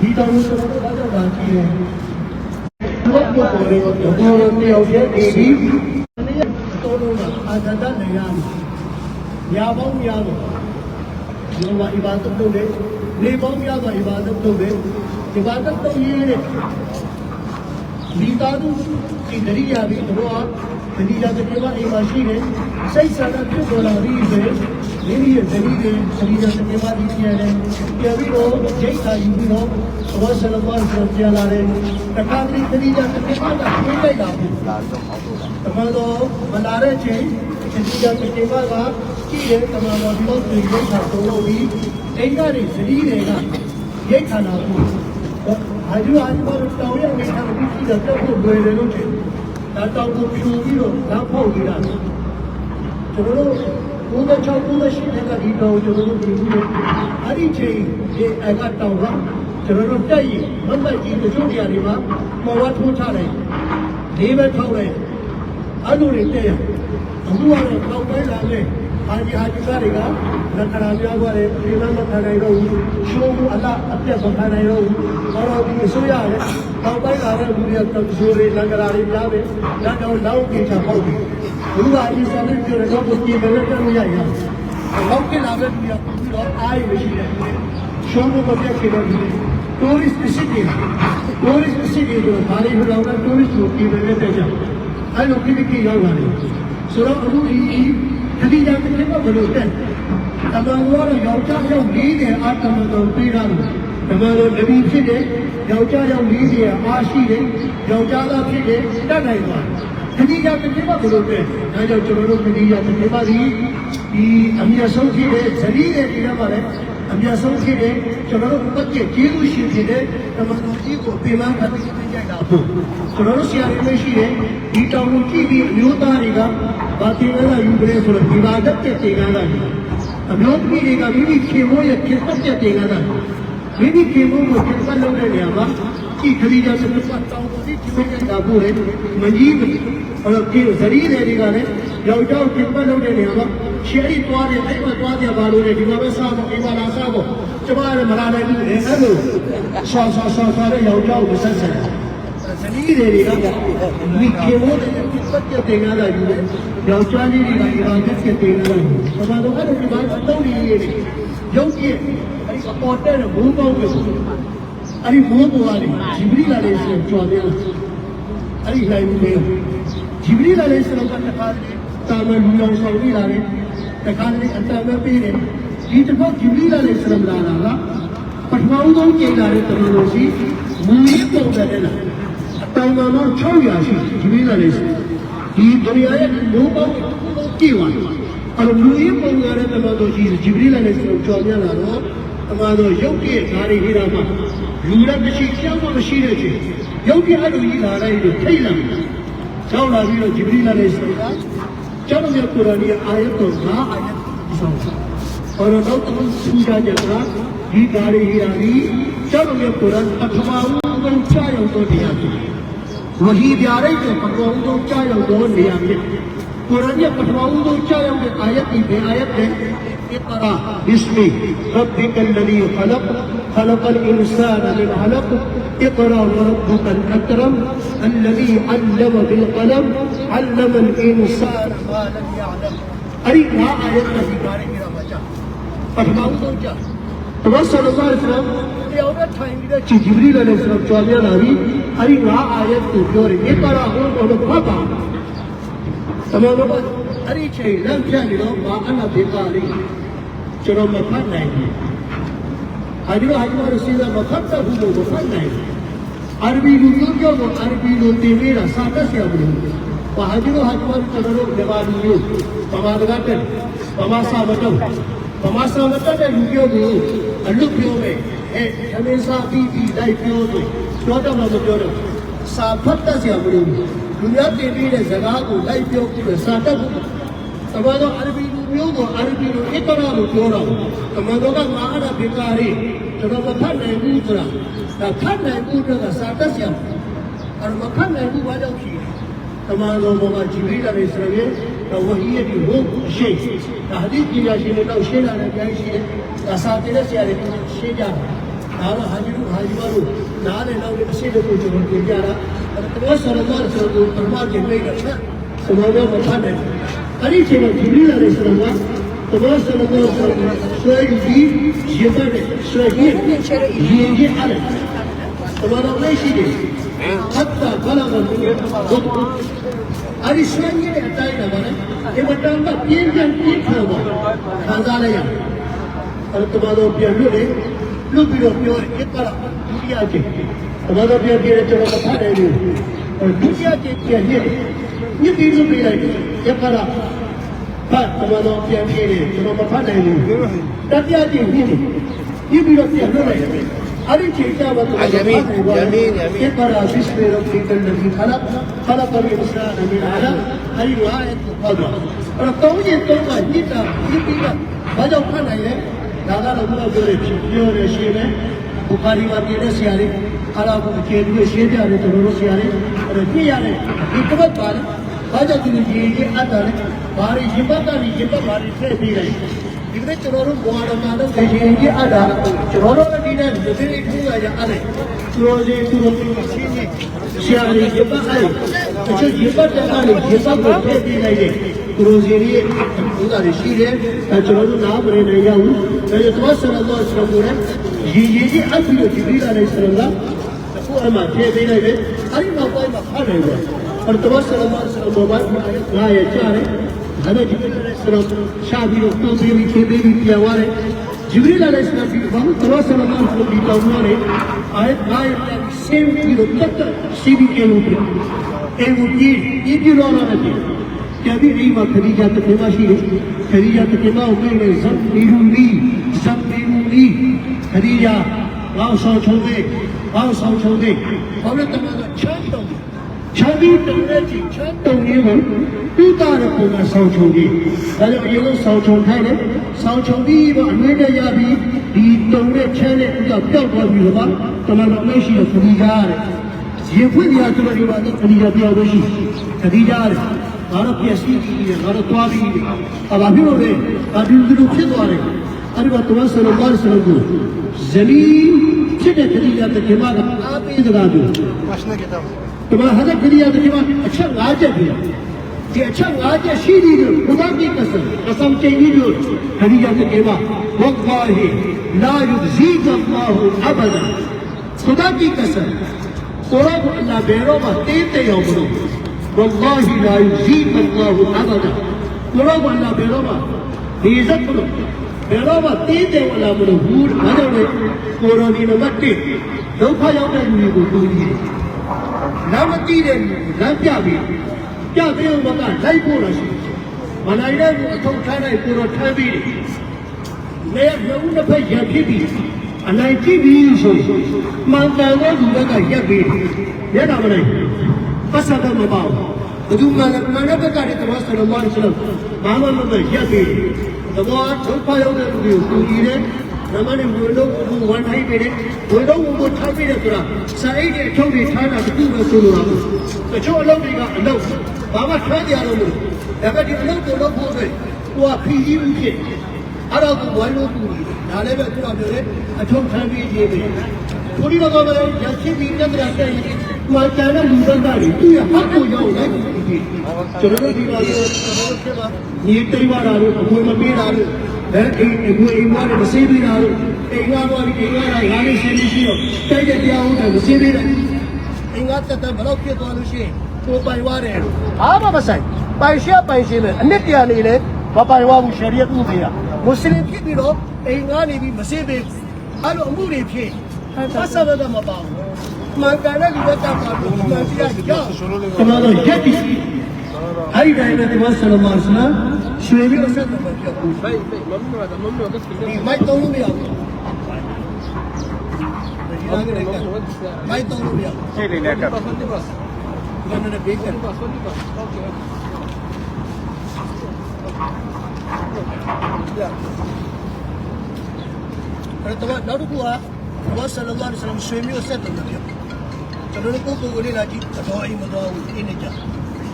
ဒီတော်ကိုကျွန်တော်တို့ဘာကြောင့်လာကြည့်လဲဘုရားကိုယ်လေးကိုတော်တော်တယောက်ရဲ့ဒီဒီတော်တော်အာဇဒနေရညာပေါင်းများလို့ဒီမှာအီဘာဒတ်လုပ်တယ်နေပေါင်းများစွာအီဘာဒတ်လုပ်တယ်ဒီဘာဒတ်လုပ်ရတဲ့ ဒီသားသူဒီဒရိယာပြီးတော့ဒရိယာတဲ့ကအိမ်မှာရှိတယ်စိတ်ဆန္ဒပြုတော်လာပြီးဆိုမိမိရဲ့ဒရိယာဒရိယာတဲ့ကဒီပြန်တယ်ပြန်ပြီးတော့ဂျိတ်သာယူပြီးတော့ဘောဆလမန်ဆိုပြန်လာတယ်တခါတည်းဒရိယာတဲ့ကကပြေးလိုက်တာဘူးတမန်တော်မလာတဲ့ချိန်ဒရိယာတဲ့ကကကြည့်ရဲ့တမန်တော်ဒီလိုပြေးလိုက်တာတော့ပြီးအိမ်ကနေသတိတွေကရိတ်ခါနာဘူး အာဂျူအာဂျူတောင်းရနေတယ်ပြီးတော့တော့လွယ်တယ်လို့ထင်ဒါတောင်းကိုဖြူပြီးတော့နောက်ဖောက်နေတာကျွန်တော်တို့96 98တက်ကဒီတော့ကျွန်တော်တို့ဒီဘူးအဲ့ဒီချိန်ဒီအကတောင်းကကျွန်တော်တို့တက်ရင်မမတ်ကြီးတချို့နေရာတွေမှာပေါ်ဝတ်ထိုးထားတယ်လေးပဲထောက်တယ်အဲ့လိုတွေတက်ရအခုကတော့ထောက်ပိုင်းလာလဲအာဂျီဟာဂျီကတွေကလက်ခရာများသွားတယ်ဒီလမ်းမထိုင်နိုင်တော့ဘူးရှိုးအလားအပြတ်မထိုင်နိုင်တော့ဘူးဘာလို့ဒီအစိုးရလဲ ထောက်ပိုင်းလာတဲ့လူတွေကဆိုတွေလန်ကရာတွေများတယ်ဒါကြောင့်လောက်ကြီးချပေါက်တယ်ဘုရားအီဆာလေးပြောတော့ကိုကြည့်မယ်လို့ပြောရရလောက်ကလာတဲ့လူကပြီး တော့အားရရှိတယ်ရှုံးဖို့ပြက်ခဲ့တော့ tourist city tourist city ကိုဘာလို့ဟိုတော့ tourist ကိုပြည်တယ်တဲ့ကြောင့်အဲ့လိုပြည်ပြည်ရောက်လာတယ်ဆိုတော့အခုဒီခတိကြတဲ့ဘယ်လိုတက်တမန်တော်ရောယောက်ျားယောက်40အာတမန်တော်ပြေးတာလို့တမန်တော်နဗီဖြစ်တယ်ယောက်ျားယောက်40အားရှိတယ်ယောက်ျားသားဖြစ်တယ်တတ်နိုင်သွားခတိကြတဲ့ဘယ်လိုတက်ဒါကြောင့်ကျွန်တော်တို့ခတိကြတဲ့ဘာဒီဒီအမြတ်ဆုံးဖြစ်တဲ့ဇတိတဲ့ဒီကမှာလည်းအမြတ်ဆုံးဖြစ်တဲ့ကျွန်တော်တို့ပတ်ကျကျေးဇူးရှင်ဖြစ်တဲ့တမန်တော်ကြီးကိုပြင်ပန်းခတ်ပြီးပြင်ကြ တာဟုတ်ကျွန်တော်တို့ဆရာတွေမရှိတယ်ဒီတောင်ကိုကြည့်ပြီးအမျိုးသားတွေကဘာတင်လဲယူကြလဲဆိုတော့ဒီဘာတက်တဲ့တင်ကားကအမျိုးသမီးတွေကမိမိခင်မိုးရဲ့ဖြစ်သက်တဲ့တင်ကားကမိမိခင်မိုးကိုဖြစ်သက်လုပ်တဲ့နေရာမှာကြည့်ခရီးကြတဲ့ပတ်တောင်ကိုကြည့်ပြီးတာဖို့လေမကြီးဘူးအဲ့တော့ဒီဇရီးတွေကလည်းယောက်ျားကိုဖြစ်သက်လုပ်တဲ့နေရာမှာရှယ်ရီသွားတယ်အဲ့မှာသွားကြပါလို့လေဒီမှာပဲစားဖို့အိမ်မှာလာစားဖို့ကျမလည်းမလာနိုင်ဘူးလေအဲ့လိုဆောင်းဆောင်းဆောင်းဆောင်းတဲ့ယောက်ျားကိုဆက်ဆက်ဇနီးတွေက မိခေဝတ်တဲ့ပတ်တဲ့တင်ကားလာယူတယ်ယောက်ျားလေးတွေကဒီမှာတက်တဲ့တင်ကားလာယူဘာသာတော့အဲ့ဒီမှာတုံးရည်တွေရုပ်ကြီးအဲ့ဒီပေါ်တဲ့ဘုံပေါင်းပဲအဲ့ဒီဘုံပေါ်ကလေဂျီဘရီလာလေးဆိုကြော်တယ်အဲ့ဒီလိုက်ဘူးလေဂျီဘရီလာလေးဆိုတော့တခါလေတာမန်လူအောင်ဆောင်ပြီးလာတယ်တခါလေအတန်ပဲပေးတယ်ဒီတစ်ခေါက်ဂျီဘရီလာလေးဆို တော့လာတာကပထမဆုံးကြိမ်လာတဲ့တော်တော်ရှိမူရင်းပုံတယ်လားအတောင်မှတော့600ရှိဂျီဘရီလာလေးဆိုဒီဒုနီယာရဲ့ဘုံပေါင်းကြည့်သွားတယ်အဲ့လိုလူရင်းပုံရတဲ့တော်တော်ရှိဂျီဘရီလာလေးဆိုတော့ကြော်ပြလာတော့အမှန်တော့ရုပ်ပြည့်ဓာရီဟိရာမှာလူရက်မရှိကြောက်မရှိတဲ့ချိန်ရုပ်ပြည့်အဲ့လိုကြီးလာတိုင်းကိုထိတ်လာတယ်ကြောက်လာပြီးတော့ဂျီဘရီလာလေးဆိုတာကျောင်းရဲ့ကုရ်အာန်ရဲ့အာယတ်တော်ငါအာယတ်ဆောင်ဆောရတော့သူစူကြကြတာဒီဓာရီဟိရာဒီကျောင်းရဲ့ကုရ်အာန်ပထမဆုံးကြားရောက်တော့တရားဖြစ် ဝဟီပြရိတ်ကိုပထမဦးဆုံးကြားရောက်သောနေရာဖြစ်ကုရ်အာန်ရဲ့ပထမဦးဆုံးကြားရောက်တဲ့အာယတ်ဒီဘယ်အာယတ်လဲ إيه اقرأ. باسم ربك الذي خلق. خلق الإنسان من علق. اقرأ وربك الأكرم. الذي علم بالقلم. علم الإنسان ما لم يعلم. اري ما ايت في بارك الله پٹھواؤں تو کیا Rasul Allah Islam ပြောတော့ထိုင်ပြီးတော့ဂျီဘရီလာလည်းဆိုတော့ကြွားပြလာပြီအဲ့ဒီငါအာယတ်ကိုပြောတယ်ဒီပါရာဟောတော့ဘာပါသမန်တော့အဲ့ဒီချိန်လမ်းပြနေတော့ဘာအနာဘေကာလေးကျွန်တော်မဖတ်နိုင်ဘူးဟာဒီဟာဒီမှာရှိတာမဖတ်တတ်ဘူးလို့မဖတ်နိုင်ဘူးအာရဘီလူမျိုးကြောင့်အာရဘီလိုတင်ပေးတာစာတတ်ဆရာဘူးဘာဟာဒီဟာဒီမှာကျွန်တော်တို့ဒီပါလူမျိုးပမာဒကတက်ပမာစာမတော့ပမာစာမတက်တဲ့လူမျိုးကို အလွတ်ပြောမယ်။အဲအမေစာပြီးပြီးလိုက်ပြောတယ်။ပြောတော့မပြောတော့စာဖတ်တတ်ဆရာမလို့လူများတင်ပြီးတဲ့စကားကိုလိုက်ပြောပြီးစာတတ်ဖို့တမန်တော်အာရဘီလူမျိုးကိုအာရဘီလိုအစ်ကရာလို့ပြောတာတမန်တော်ကငါအဲ့ဒါဘေကာရီကျွန်တော်မဖတ်နိုင်ဘူးဆိုတာဒါဖတ်နိုင်ဘူးတော့စာတတ်ဆရာအဲ့မဖတ်နိုင်ဘူးဘာကြောင့်ရှိတမန်တော်ကဂျီဘရီလာလေးဆိုရင် တော့ဝဟီယဒီဘုအရှိဒါဟာဒီပညာရှင်တွေတော့ရှင်းလာတယ်ပြန်ရှိတယ်ဒါစာတတ်ဆရာတွေရှင်းကြတယ်ဒါတော့ဟာဂျီတို့ဟာဂျီမတို့နားလည်းတော့အရှိတကူကျွန်တော်ပြင်ပြတာ အဲ့တော့ဆောရမဆောရကိုပရမကျင်လိုက်တာချက်သဘောတော့မဖတ်နိုင်အဲ့ဒီချိန်မှာဂျီဘရီလာလေးဆိုတော့သဘောဆောရကိုဆွဲပြီးရေပတ်နဲ့ဆွဲပြီးရင်ကြီးအားလည်းသဘောတော့မရှိသေးဘူးဟတ်တာဘာလာမလို့အဲ့ဒီဆွဲကြီးတဲ့အတိုင်းတော့ဗောနော်ဒီမတန်ကပြင်းပြင်းပြင်းထန်တော့ခံစားလိုက်ရအဲ့တော့သဘောတော့ပြန်လွတ်တယ်လွတ်ပြီးတော့ပြောရင်အဲ့ဒါဒုတိယကျင့်သဘောတော့ပြန်ပြည့်ကျွန်တော်မဖတ်နိုင်ဘူးဒုတိယကျင့်ပြန်ညစ်ညစ်ပြီးလွတ်ပြီးလိုက်ရခါဖတ်သဘောတော့ပြန်ပြည့်တယ်ကျွန်တော်မဖတ်နိုင်ဘူးတတိယကျင့်ညစ်ညစ်ပြီးတော့ပြန်လွတ်လိုက် တယ်အဲ့ဒီချိန်ကျမှတော့ Yamin, Yamin, Yamin. اقرا باسم ربك الذي خلق خلق الانسان من علق هذه آية القدر အဲ့တော့သုံးရင်သုံးပါညစ်တာညစ်ပြီးတော့ဘာကြောင့်ဖတ်နိုင်လဲဒါကတော့ဘုရားပြောတယ်ပြောရရှင်းတယ်ဘူခါရီမှာပြည့်တဲ့ဆရာလေးအားလုံးကိုကျေပြီးရှင်းပြတယ်ကျွန်တော်တို့ဆရာလေးအဲ့တော့ကြည့်ရတယ်ဒီကပတ်ပါလေဘာကြောင့်ဒီရေကြီးအပ်တာလဲဘာရီရင်ပတ်ကနေရင်ပတ်ဘာရီထည့်ပြီးလိုက် ဒီကနေ့ကျွန်တော်တို့ဘဝတော်မှာတော့ရေကြီးအပ်တာကျွန်တော်တို့လည်းဒီနေ့ဒီနေ့ထူးရရအဲ့ဒါသူတို့လေးသူတို့ပြင်းရှင်းနေဆရာလေးရင်ပတ်အဲ့အချက်ရင်ပတ်တဲ့ကနေရင်ပတ်ကိုထည့်ပြီးလိုက်တယ်သူတို့စီရဲ့ဥစ္စာတွေရှိတယ်အဲကျွန်တော်တို့နားမရနိုင်ရဘူးဒါကြောင့်သောဆလလောဆလကိုလည်းရေရေကြီးအပ်ပြီးတော့ဒီပြီးလာတဲ့ဆလလာအခုအမှပြေးပေးလိုက်တယ်အဲဒီနောက်ပိုင်းမှာဖတ်နိုင်တယ်အဲ့တော့ဆလလောဆလဘောဘာငါရဲ့ကြားတယ် ဒါနဲ့ဒီပြီးလာတဲ့ဆလရှာပြီးတော့ပုံပြီးပြီးပြေးပြီးပြန်သွားတယ်ဂျိဘရီလာတဲ့ဆလပြီးဘာလို့သောဆလလောဆလပြီးတောင်းရတယ်အဲငါရဲ့ဆင်းပြီးတော့တက်တက်စီးပြီးအလုပ်ပြန်အလုပ်ကြီးပြပြတော့ရတယ်ကြပြီအိမ်မှာခရီးကြတစ်ခါရှိတယ်ခရီးကြတစ်ခါကိုပြည့်နေဇမ်ဘီရူလီဇမ်ဘီရူလီခရီးကြလောက်ဆောင်ချုံသေးလောက်ဆောင်ချုံသေးဘာလို့တမန်ကချမ်းတုံ ချမ်းပြီးတုံတဲ့ချိန်ချမ်းတုံရင်းကိုတူတာတဲ့ပုံမှာဆောင်ချုံကြီးဒါကြောင့်အရင်ကဆောင်ချုံထိုင်တယ်ဆောင်ချုံပြီးတော့အနည်းနဲ့ရပြီးဒီတုံတဲ့ချမ်းတဲ့ဥစ္စာပျောက်သွားပြီးတော့တမန်တော်မရှိတဲ့ခရီးကြတဲ့ရေဖွင့်ရသူတို့ဒီမှာခရီးကြပြောလို့ရှိခရီးကြတဲ့ငါတို့ပြည့်စည်ပြီးတယ်ငါတို့သွားပြီးတယ်အဘာဖြစ်လို့လဲအဒီဒီလိုဖြစ်သွားတယ်အဲ့ဒီကတဝဆလဘာဆလကိုဇလီဖြစ်တဲ့ခရီးရတဲ့ဒီမှာကအားပေးစကားပြော Başına git abi. ဒီမှာဟာကရိယာဒီမှာအချက်၅ချက်ပြတယ်ဒီအချက်၅ချက်ရှိသည်လို့ဘုရားကြီးကဆံကဆံကျင်းပြီးလို့ခရိယာကကေမဝတ်လာဟီလာယူဇီကလာဟူအဘဒါဘုရားကြီးကဆံကိုရောကအလ္လာဘယ်တော့မှတေးတေအောင်မလို့ဝတ်လာဟီလာယူဇီကလာဟူအဘဒါကိုရောကအလ္လာဘယ်တော့မှဒီဇတ်မလို့ဘယ်တော့မှတေးတယ်မလားမလို့ဘူးဒါကြောင့်လေကိုရိုနီနံပါတ်1ဒုက္ခရောက်တဲ့လူတွေကိုကူညီတယ် နောက်မကြည့်တဲ့လမ်းပြပြီးပြပြီးတော့ကလိုက်ဖို့လားရှိမနိုင်တဲ့ကိုအထုပ်ထားလိုက်ကိုတော့ထမ်းပြီးတယ်လေရုံးတစ်ဖက်ရဖြစ်ပြီးအနိုင်ကြည့်ပြီးဆိုမှန်ကန်တဲ့လူကရက်ပြီးရက်တာမနိုင်ပတ်စံတော့မပေါ့ဘဒုမလမနဘကတဲ့သဘောဆလ္လာလဟ်အလိုင်းဝါဆလမ်ဘာမှမရက်ပြီးသဘောထုတ်ဖော်ရတဲ့လူကိုကူညီတယ် နမနဲ့ဝင်လို့ဘူးဝန်ထိုင်းပေးတယ်ဝင်တော့ဘူးထားပေးတယ်ဆိုတာစာအိတ်တွေအထုပ်တွေထားတာတခုပဲဆိုလိုတာတချို့အလုပ်တွေကအလုပ်ဘာမှထွန်းကြရတော့မလို့ဒါပေမဲ့ဒီအလုပ်ကိုလုပ်ဖို့အတွက်ကိုကဖီကြီးမှုဖြစ်အဲ့တော့ကိုဝိုင်းလို့ကူညီဒါလည်းပဲခုနပြောတဲ့အထုပ်ထမ်းပေးခြင်းပဲကိုဒီတော့ကလည်းရရှိပြီးပြဿနာတက်ရင်မှန်ကန်တဲ့လူတွေကလည်းသူ့ရဲ့ဟောက်ကိုရောက်လိုက်ပြီ ကျွန်တော်တို့ဒီမှာကျွန်တော်တို့ကညီတိတ်ပါတာလို့အခွင့်မပေးတာလို့အဲအိမ်အခွင့်အိမ်မနဲ့မစေးပေးတာလို့အိမ်ကတော့ဒီအိမ်ကလည်းငါလေးရှင်းပြီးရှိတော့တိုက်တဲ့တရားဟုတ်တယ်မစေးပေးတယ်အိမ်ကတက်တက်ဘလို့ဖြစ်သွားလို့ရှိရင်ကိုပိုင်သွားတယ်အားမမဆိုင်ပိုင်ရှက်ပိုင်ရှင်းတယ်အနှစ်တရာနေလေမပိုင်သွားဘူးရှရီယတ်ဥပဒေကမွတ်စလင်ဖြစ်ပြီးတော့အိမ်ကနေပြီးမစေးပေးအဲ့လိုအမှုတွေဖြစ်ပတ်စပ်တော့မပေါ့မှန်ကန်တဲ့လူတွေကပါလို့မှန်တရားကြောက်ကျွန်တော်တို့ရက်ပြီး အဲ့ဒီတိုင်းနဲ့ဒီမှာဆလမာဆလာရွှေပြီးအဆက်တော်ပြောဘူး Bey, bey, mamnun adam, mamnun adam. ဒီမိုက်တုံးလို့မရဘူးမိုက်တုံးလို့မရဘူး Şey değil, ne kadar? ဒီကနေဘေးကအဲ့တော့နော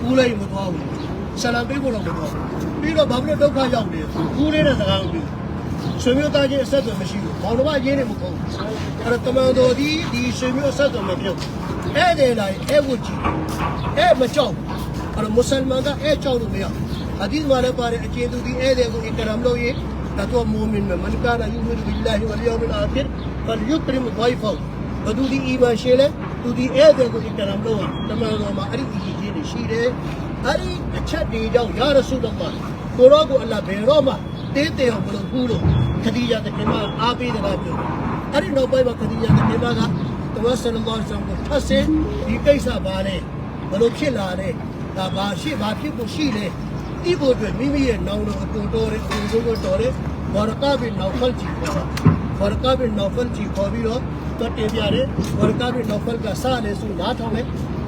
က်တစ်ခုကဘောဆလလာဆလမ်ဆွေမျိုးဆက်တယ်ပြောကျွန်တော်တို့ကိုကိုကိုလေးလာကြည့်အတော်အိမ်မတော်ဘူးအင်းနေကြဦးလေးမတော်ဘူးဆလမ်ပေးဖို့တော့မတော်ဘူးပြီးတော့ဘာဖြစ်လို့ဒုက္ခရောက်လဲဦးလေးတဲ့စကားကိုပြောဆွေမျိုးသားချင်းအဆက်အသွယ်မရှိဘူးမောင်နှမရင်းနေမကုန်ဘူးအဲ့တော့တမန်တော်ဒီဒီဆွေမျိုးအဆက်အသွယ်မပြုတ်အဲ့ဒီလိုက်အဲ့ဝတ်ကြည့်အဲ့မကြောက်အဲ့တော့မွတ်စလမန်ကအဲ့ကြောက်လို့မရဟာဒီမှာလည်းပါတယ်အကျဉ်သူဒီအဲ့ဒီကိုအင်တရမ်လို့ရေးဒါတော့မူမင်မန်ကာနာယူမီဘီလာဟီဝလ်ယောမ်အလ်အာခရဖလ်ယူကရမ်ဒိုင်ဖောဘဒူဒီအီမန်ရှေလေသူဒီအဲ့ဒီကိုအင်တရမ်လို့တမန်တော်မှာအဲ့ဒီအီကြီးတွေရှိတယ်အဲ့ဒီအချက်တွေကြောင့်ယာရဆူလ်လာကိုရောကိုအလ္လာဟ်ဘယ်တော့မှတင်းတယ်အောင်မလုပ်ဘူးလို့ခဒီဂျာတခင်မအားပေးတယ်ကပြောအဲ့ဒီနောက်ပိုင်းမှာခဒီဂျာတခင်မကတဝဆလ္လာလဟ်အလိုင်းဝါဆလမ်ကိုဖတ်စင်ဒီ ကိစ္စပါလေဘလို့ဖြစ်လာလဲဒါဘာရှိဘာဖြစ်ဖို့ရှိလဲဒီဖို့အတွက်မိမိရဲ့နောင်တော်အတူတော်တဲ့အတူဆုံးကိုတော်တဲ့ဘာရကာဘင်နောက်ဖတ်ကြည့်ပါဘာရကာဘင်နောက်ဖတ်ကြည့်ခေါ်ပြီးတော့တွတ်တင်ပြတယ်ဘာရကာဘင်နောက်ဖတ်ကစားတယ်ဆို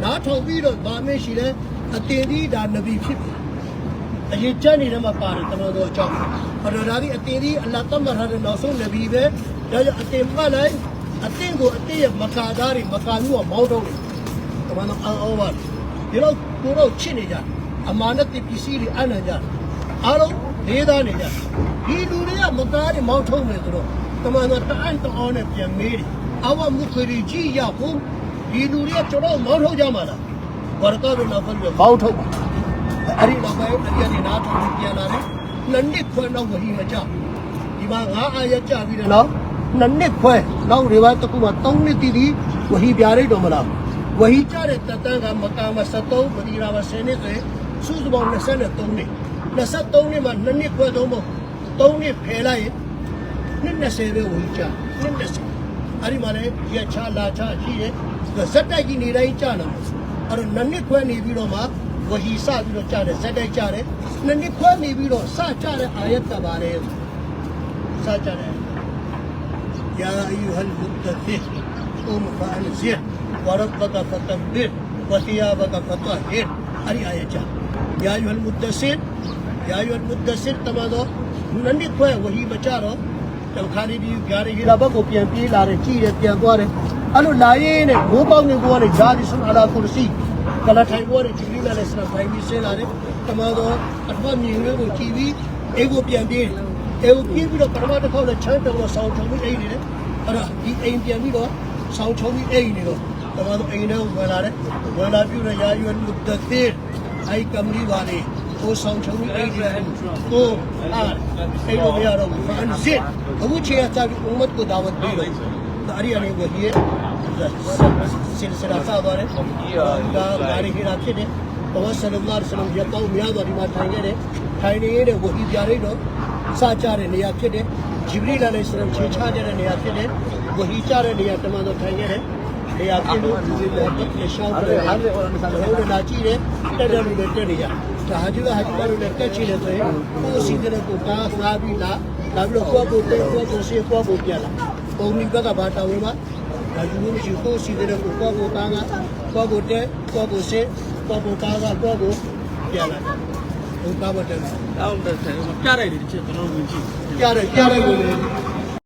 နားထောင်တယ်နားထောင်ပြီးတော့ဗာမရှိလဲအတင်ဒီဒါနဗီဖြစ်ပြီအရေးချမ်းနေတယ်မှာပါတယ်တမန်တော်အကြောင်းအရဒါဒီအတင်းဒီအလ္လာဟ်တမန်ဟာတဲ့နောက်ဆုံးနဗီပဲဒါကြောင့်အတင်းမှလိုက်အတင်းကိုအတင်းရဲ့မကာသားတွေမကာမျိုးကမောင်းတော့တယ်တမန်တော်အော်ဝါဒီတော့ကိုတော့ချစ်နေကြအမာနတ်ပစ္စည်းတွေအနံ့ကြအားလုံးလေးသားနေကြဒီလူတွေကမကားတွေမောင်းထုံးနေဆိုတော့တမန်တော်တအံ့တောင်းနဲ့ပြန်မေးတယ်အဝမုခရီကြီးရဖို့ ဒီလူတွေကကျွန်တော်မောင်းထုံးကြမှာလားဘာရကာဘ်နောက်ဖတ်ပြီးမောင်းထုံးအဲ့ဒီနောက်ပိုင်းအပြည့်နဲ့နားထောင်ပြီးပြန်လာတယ်နှစ်နှစ်ခွဲနောက်ဝဟီမကြဒီမှာငါအာရကြပြီးတယ်နော်နှစ်နှစ်ခွဲနောက်တွေပါတစ်ခု မှ၃နှစ်တည်တည်ဝဟီပြရိတ်တော့မလားဝဟီကြတဲ့တတန်းကမကာမ73မဒီရာမ10နှစ်ဆိုရင်စုစုပေါင်း23နှစ်23နှစ်မှာနှစ်နှစ်ခွဲတော့မဟုတ်3နှစ်ဖယ်လိုက်ရင်နှစ်20ပဲဝဟီကြနှစ်20အဲ့ဒီမှာလည်းရချလာချရှိတယ်ဇက်တိုက်ကြီးနေတိုင်းကြလာတယ်အဲ့တော့နှစ်နှစ်ခွဲနေပြီးတော့မှဝဟီစပြီးတော့ကြားတယ်ဇက်တိုက်ကြားတယ်နှစ်နှစ်ခွဲနေပြီးတော့စကြားတဲ့အာယတ်ကပါတယ်စကြားတယ်ယာအယူဟ်မုတသီကုမ်ဖာအန်ဇီဝရဘကဖတဘစ်ဝသီယာဘကဖတဟ်အဲ့ဒီအာယတ်ကြားယာအယူဟ်မုတသီယာအယူဟ်မုတသီတမတော့နှစ်နှစ်ခွဲဝဟီ မကြတော့တော့ခါလီဒီဂါရီဟီလာဘက်ကိုပြန်ပြေးလာတယ်ကြည်တယ်ပြန်သွားတယ်အဲ့လိုလာရင်းနဲ့ဘိုးပေါင်းနေကောနဲ့ဂျာဒီဆွန်အလာကူရစီကလထိုင်ပေါ်ဂျီဘရီလာလက်စရာဖိုင်ပြီးဆင်းလာတယ်တမန်တော်အထမမြင်လေးကိုကြည့်ပြီးအေကိုပြန်ပြေးအေကိုပြေးပြီးတော့ပထမတစ်ခေါက်နဲ့ချမ်းတော်ဆောင်းချုံပြီးအိမ်နေတယ်အဲ့ဒါဒီအိမ်ပြန်ပြီးတော့ဆောင်းချုံပြီးအိမ်နေတော့တမန်တော်အိမ်ထဲကိုဝင်လာတယ်ဝင်လာပြီးတော့ရာယူန်မုဒသီအိုင်ကမရီပါလေကိုဆောင်းချုံပြီးအိမ်နေကိုအားအိမ်ကိုမရတော့ဘူးဖန်ဇစ်အခုချေရတာဒီအွမ်မတ်ကိုဒါဝတ်ပေးလို့ဒါအရီအနေကိုကြီး စင်စရာသာပါတယ်ဒါဂါရီဟီရာဖြစ်တယ်ဘဝဆလမ်လာဆလမ်ရပောင်းများစွာဒီမှာထိုင်ခဲ့တယ်ထိုင်နေရတဲ့ဝဟီပြရိတ်တော့စကြတဲ့နေရာဖြစ်တယ်ဂျီဘရီလာလည်းဆလမ်ခြေချတဲ့နေရာဖြစ်တယ်ဝဟီကြတဲ့နေရာတမန်တော်ထိုင်ခဲ့တယ်နေရာဖြစ်လို့ဒီလိုတက်ရှောင်းတယ်ဟာလည်းဟိုလည်းလာကြည့်တယ်တက်တယ်လို့တက်နေကြဒါဟာကျကဟာကျကလို့လည်းတက်ချင်တယ်ဆိုရင်ကိုယ်စီတဲ့ကိုကားစားပြီးလာလာပြီးတော့ကိုယ့်ကိုယ်တက်ကိုယ့်ကိုယ်စီကိုယ့်ကိုယ်ပြန်လာပုံမိဘကဘာတော်ဝင်မှာ ဒါယူလို့ရှိကိုစီတဲ့ကိုကိုကိုတားကကိုကိုတဲ့ကိုကိုစစ်ကိုကိုတားကကိုကိုပြန်လာဟိုကားဘတ်တယ်တောင်းတဲ့ဆယ်ကပြလိုက်တယ်တစ်ချက်ကျွန်တော်ဝင်ကြည့်ကြားတယ်ကြားတယ်ကိုလေ